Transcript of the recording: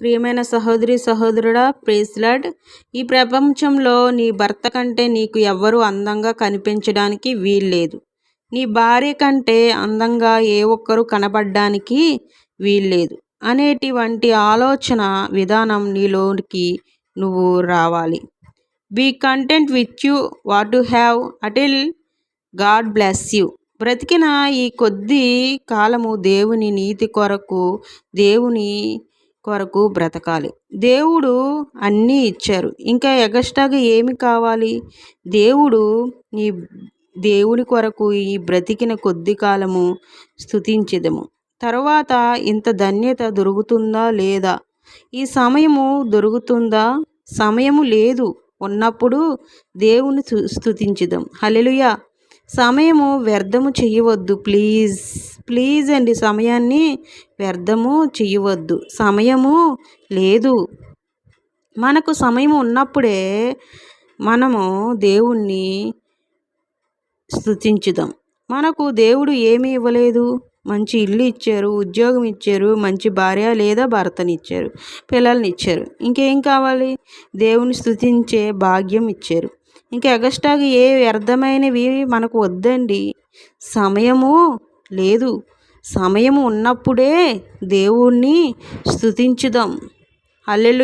ప్రియమైన సహోదరి సహోదరుడా ప్రేస్లాడ్ ఈ ప్రపంచంలో నీ భర్త కంటే నీకు ఎవ్వరూ అందంగా కనిపించడానికి వీల్లేదు. నీ భార్య కంటే అందంగా ఏ ఒక్కరు కనబడడానికి వీల్లేదు. అనేటివంటి ఆలోచన విధానం నీలోనికి నువ్వు రావాలి. Be content with you what to have a little God bless you. బ్రతికిన ఈ కొద్ది కాలము దేవుని నీతి కొరకు దేవుని కొరకు బ్రతకాలి. దేవుడు అన్నీ ఇచ్చారు. ఇంకా ఎగస్ట్రాగా ఏమి కావాలి? దేవుడు నీ దేవుని కొరకు ఈ బ్రతికిన కొద్ది కాలము స్థుతించదము తర్వాత ఇంత ధన్యత దొరుకుతుందా లేదా? ఈ సమయము దొరుకుతుందా? సమయము లేదు. ఉన్నప్పుడు దేవుని స్థుతించుదాం హలెలుయా సమయము వ్యర్థము చేయవద్దు ప్లీజ్ ప్లీజ్ అండి సమయాన్ని వ్యర్థము చేయవద్దు. సమయము లేదు. మనకు సమయం ఉన్నప్పుడే మనము దేవుణ్ణి స్థుతించుదాం మనకు దేవుడు ఏమీ ఇవ్వలేదు. మంచి ఇల్లు ఇచ్చారు ఉద్యోగం ఇచ్చారు మంచి భార్య లేదా భర్తని ఇచ్చారు పిల్లల్ని ఇచ్చారు. ఇంకేం కావాలి? దేవుని స్థుతించే భాగ్యం ఇచ్చారు. ఇంకా ఎగస్ట్రాగా ఏ వ్యర్థమైనవి మనకు వద్దండి. సమయము లేదు. సమయం ఉన్నప్పుడే దేవుణ్ణి స్థుతించుదాం అల్లెలు